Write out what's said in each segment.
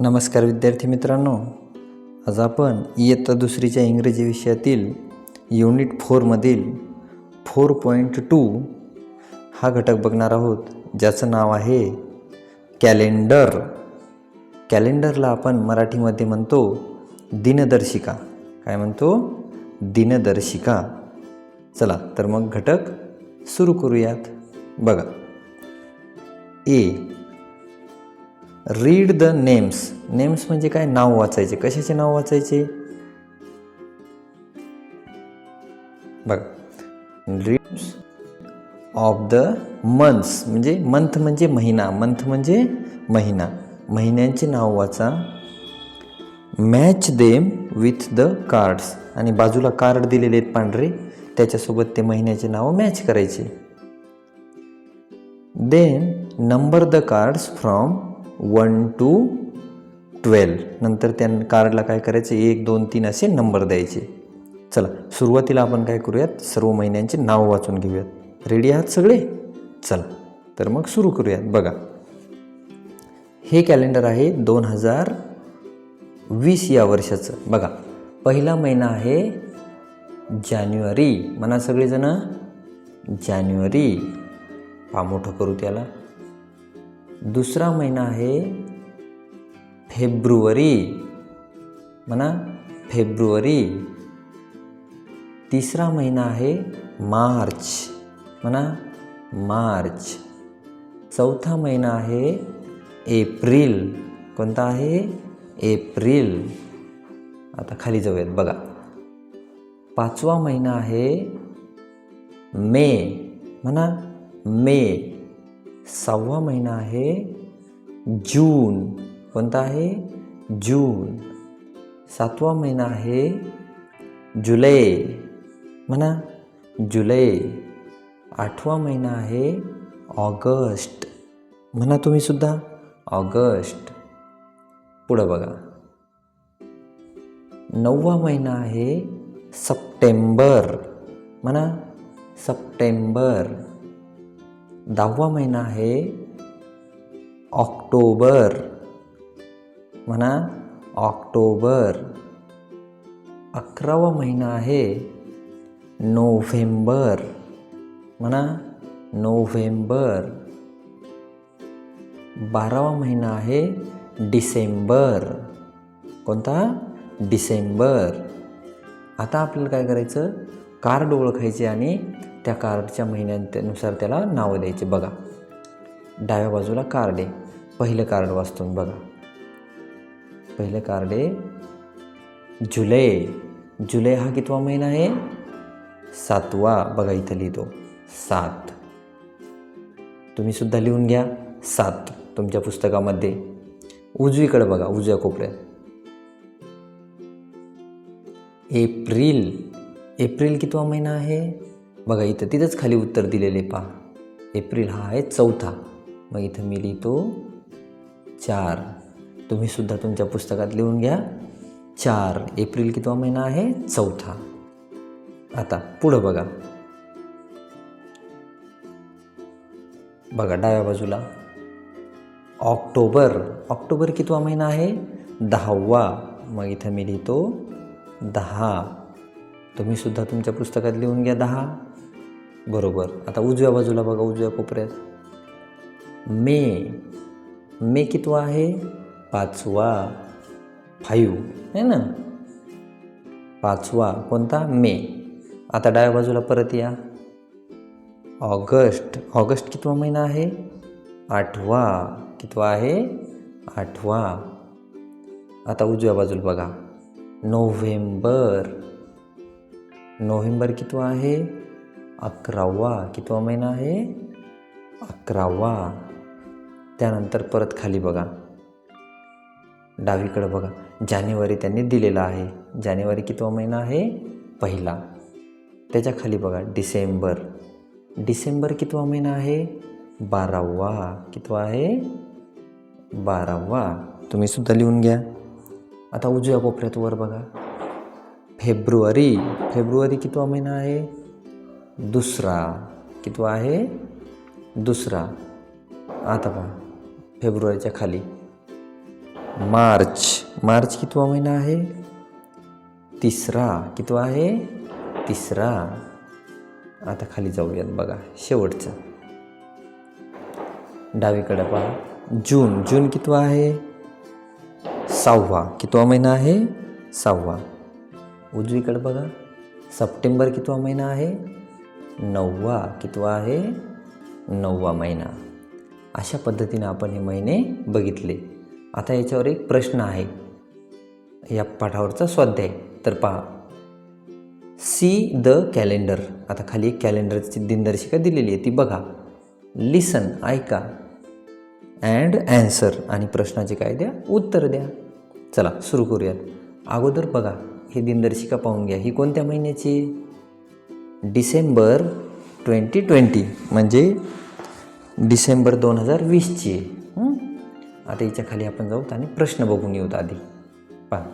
नमस्कार विद्यार्थी मित्रांनो. आज आपण इयत्ता दुसरीच्या इंग्रजी विषयातील युनिट फोरमधील फोर पॉईंट टू हा घटक बघणार आहोत. ज्याचं नाव आहे कॅलेंडर कॅलेंडरला आपण मराठीमध्ये म्हणतो दिनदर्शिका. काय म्हणतो? दिनदर्शिका. चला तर मग घटक सुरू करूयात. बघा. A read the names names म्हणजे काय? नाव वाचायचे. कशाचे नाव वाचायचे? बघा. रीड्स ऑफ द मंथ्स म्हणजे मंथ म्हणजे महिना. मंथ म्हणजे महिना. महिन्यांचे नाव वाचा. Match them with the cards आणि बाजूला कार्ड दिलेले आहेत पांढरे. त्याच्यासोबत ते महिन्याचे नाव मॅच करायचे. Then number the cards from one to twelve. नंतर त्या कार्डला काय करायचं? एक दोन तीन असे नंबर द्यायचे. चला सुरुवातीला आपण काय करूयात? सर्व महिन्यांचे नाव वाचून घेऊयात. रेडी आहात सगळे? चला तर मग सुरू करूयात. बघा. हे कॅलेंडर आहे दोन हजार वीस या वर्षाचं. बघा पहिला महिना आहे जानेवारी. म्हणा सगळेजणं जानेवारी. पा मोठं करू त्याला. दुसरा महिना आहे फेब्रुवारी. म्हणा फेब्रुवारी. तिसरा महिना आहे मार्च. म्हणा मार्च. चौथा महिना आहे एप्रिल. कोणता आहे? एप्रिल. आता खाली जाऊयात बघा. पाचवा महिना आहे मे. म्हणा मे. सहावा महिना आहे जून. कोणता आहे? जून. सातवा महिना आहे जुलै. म्हणा. जुलै. आठवा महिना आहे ऑगस्ट. म्हणा तुम्ही सुद्धा. ऑगस्ट. पुढं बघा. नववा महिना आहे सप्टेंबर. म्हणा. सप्टेंबर. दहावा महिना आहे ऑक्टोबर. म्हणा ऑक्टोबर. अकरावा महिना आहे नोव्हेंबर. म्हणा नोव्हेंबर. बारावा महिना आहे डिसेंबर. कोणता? डिसेंबर. आता आपल्याला काय करायचं? कार्ड ओळखायचे आणि त्या कार्डच्या महिन्यानुसार त्याला नावं द्यायचे. बघा डाव्या बाजूला कार्ड आहे. पहिलं कार्ड वाचतो बघा. पहिलं कार्ड आहे जुलै. जुलै हा कितवा महिना आहे? सातवा. बघा इथं लिहितो. सात. तुम्ही सुद्धा लिहून घ्या. सात तुमच्या पुस्तकामध्ये. उजवीकडे बघा उजव्या कोपऱ्यात. एप्रिल. एप्रिल कितवा महिना आहे? बघा इथं तिथंच खाली उत्तर दिलेले पहा. एप्रिल हा आहे चौथा. मग इथं मी लिहितो चार. तुम्ही सुद्धा तुमच्या पुस्तकात लिहून घ्या. चार एप्रिल कितवा महिना आहे? चौथा. आता पुढं बघा. बघा डाव्या बाजूला. ऑक्टोबर. ऑक्टोबर कितवा महिना आहे? दहावा. मग इथं मी लिहितो दहा. तुम्ही सुद्धा तुमच्या पुस्तकात लिहून घ्या दहा. बरोबर. आता उजव्या बाजूला बघा उजव्या कोपऱ्यात. मे. मे कितवा आहे? पाचवा. फाईव्ह. आहे ना? पाचवा. कोणता? मे. आता डाव्या बाजूला परत या. ऑगस्ट. ऑगस्ट कितवा महिना आहे? आठवा. कितवा आहे? आठवा. आता उजव्या बाजूला बघा. नोव्हेंबर. नोव्हेंबर कितवा आहे? अकरावा कितवा महिना आहे? अकरावा. त्यानंतर परत खाली बघा. डावीकडं बघा. जानेवारी त्यांनी दिलेला आहे. जानेवारी कितवा महिना आहे? पहिला. त्याच्याखाली बघा. डिसेंबर. डिसेंबर कितवा महिना आहे? बारावा. कितवा आहे? बारावा. तुम्ही सुद्धा लिहून घ्या. आता उजव्या कोपऱ्यात वर बघा. फेब्रुवारी. फेब्रुवारी कितवा महिना आहे? दुसरा. कितवा आहे? दुसरा. आता पहा. फेब्रुवारीच्या खाली. मार्च. मार्च कितवा महिना आहे? तिसरा. कितवा आहे? तिसरा. आता खाली जाऊयात बघा. शेवटचा. डावीकडे पहा. जून. जून कितवा आहे? सहावा. कितवा महिना आहे? सहावा. उजवीकडे बघा. सप्टेंबर कितवा महिना आहे? नववा कितवा आहे? नववा महिना. अशा पद्धतीनं आपण हे महिने बघितले. आता याच्यावर एक प्रश्न आहे. या पाठावरचा स्वाध्याय. तर पहा. सी द कॅलेंडर आता खाली एक कॅलेंडरची दिनदर्शिका दिलेली आहे. ती बघा. लिसन ऐका. अँड ॲन्सर आणि प्रश्नाचे काय द्या? उत्तर द्या. चला सुरू करूयात. अगोदर बघा. ही दिनदर्शिका पाहून घ्या. ही कोणत्या महिन्याची? डिसेंबर ट्वेंटी ट्वेंटी म्हणजे डिसेंबर दोन हजार वीसची. आहे आता याच्या खाली आपण जाऊ आणि प्रश्न बघून येऊत आधी. पहा.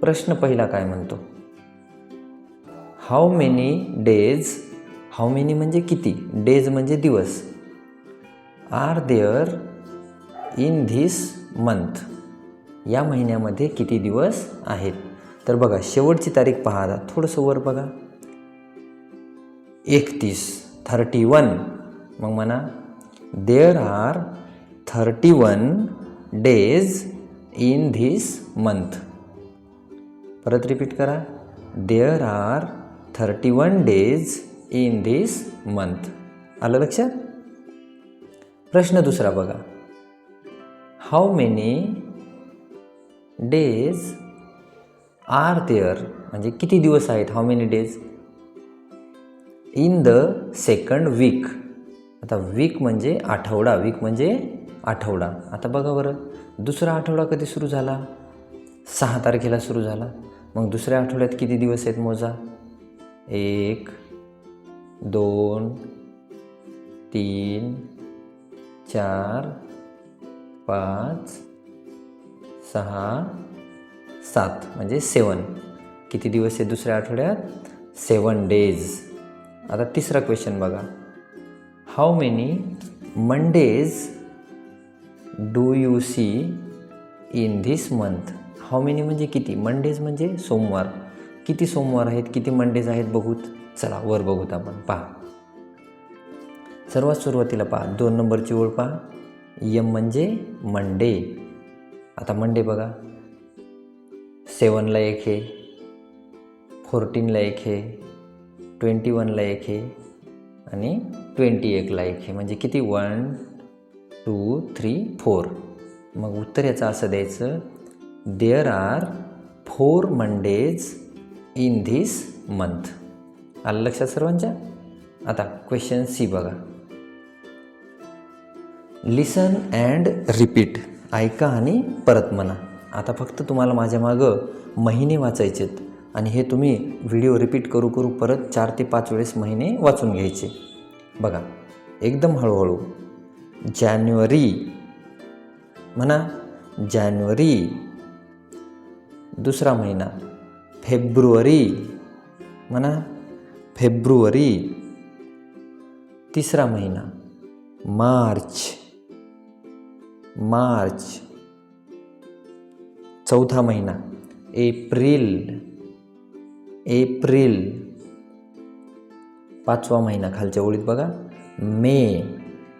प्रश्न पहिला काय म्हणतो? How many days how many म्हणजे किती? डेज म्हणजे दिवस. Are there in this month या महिन्यामध्ये किती दिवस आहेत? तर बघा शेवटची तारीख पहा थोडंसं वर बघा. एकतीस थर्टी वन मग म्हणा there are thirty one days in this month परत रिपीट करा. There are thirty one days in this month आलं लक्षात? प्रश्न दुसरा बघा. How many days are there म्हणजे किती दिवस आहेत? How many days in the second week आता वीक म्हणजे आठवडा वीक म्हणजे आठवडा. आता बघा बरं दुसरा आठवडा कधी सुरू झाला? सहा तारखेला सुरू झाला. मग दुसऱ्या आठवड्यात किती दिवस आहेत मोजा? एक दोन तीन चार पाच सहा सात. म्हणजे सेवन किती दिवस आहे दुसऱ्या आठवड्यात? सेवन डेज आता तिसरा क्वेश्चन बघा. How many Mondays do you see in this month how many म्हणजे किती? मंडेज म्हणजे सोमवार. किती सोमवार आहेत? किती मंडेज आहेत बघूत? चला वर बघूत आपण. पहा. सर्वात सुरुवातीला पहा. दोन नंबरची ओळ पहा. यम म्हणजे मंडे आता मंडे बघा. सेवनला एक आहे फोर्टीनला एक आहे ट्वेंटी वनला एक आहे आणि ट्वेंटी एकला एक आहे. म्हणजे किती? One two three four. मग उत्तर याचं असं द्यायचं there are four Mondays in this month आलं लक्षात सर्वांच्या? आता क्वेश्चन सी बघा. लिसन अँड रिपीट ऐका आणि परत म्हणा. आता फक्त तुम्हाला माझ्या मागं महिने वाचायचेत. आणि हे तुम्ही व्हिडिओ रिपीट करू करू परत चार ते पाच वेळेस महिने वाचून घ्यायचे. बघा एकदम हळूहळू. जानेवारी. म्हणा जानेवारी. दुसरा महिना. फेब्रुवारी. म्हणा फेब्रुवारी. तिसरा महिना. मार्च. मार्च. चौथा महिना. एप्रिल. एप्रिल पाचवा महिना खालच्या ओळीत बघा. मे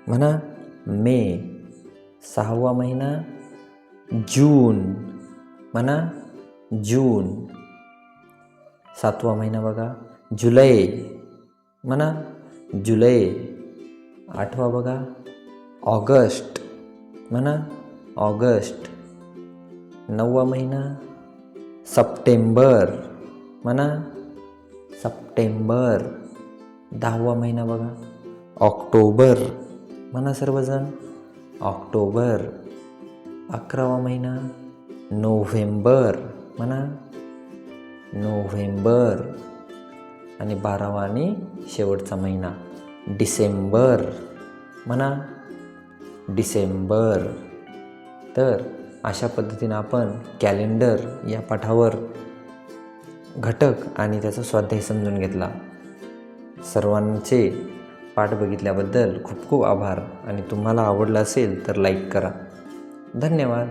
म्हणा मे. सहावा महिना जून म्हणा जून. सातवा महिना बघा जुलै म्हणा जुलै. आठवा बघा ऑगस्ट म्हणा ऑगस्ट. नववा महिना सप्टेंबर. म्हणा सप्टेंबर दहावा महिना बघा ऑक्टोबर म्हणा सर्वजण ऑक्टोबर अकरावा महिना नोव्हेंबर म्हणा नोव्हेंबर आणि बारावा आणि शेवटचा महिना डिसेंबर म्हणा डिसेंबर तर अशा पद्धतीनं आपण कॅलेंडर या पाठावर घटक आणि त्याचा स्वाध्याय समजून घेतला. सर्वांचे पाठ बघितल्याबद्दल खूप खूप आभार आणि तुम्हाला आवडलं असेल तर लाईक करा. धन्यवाद.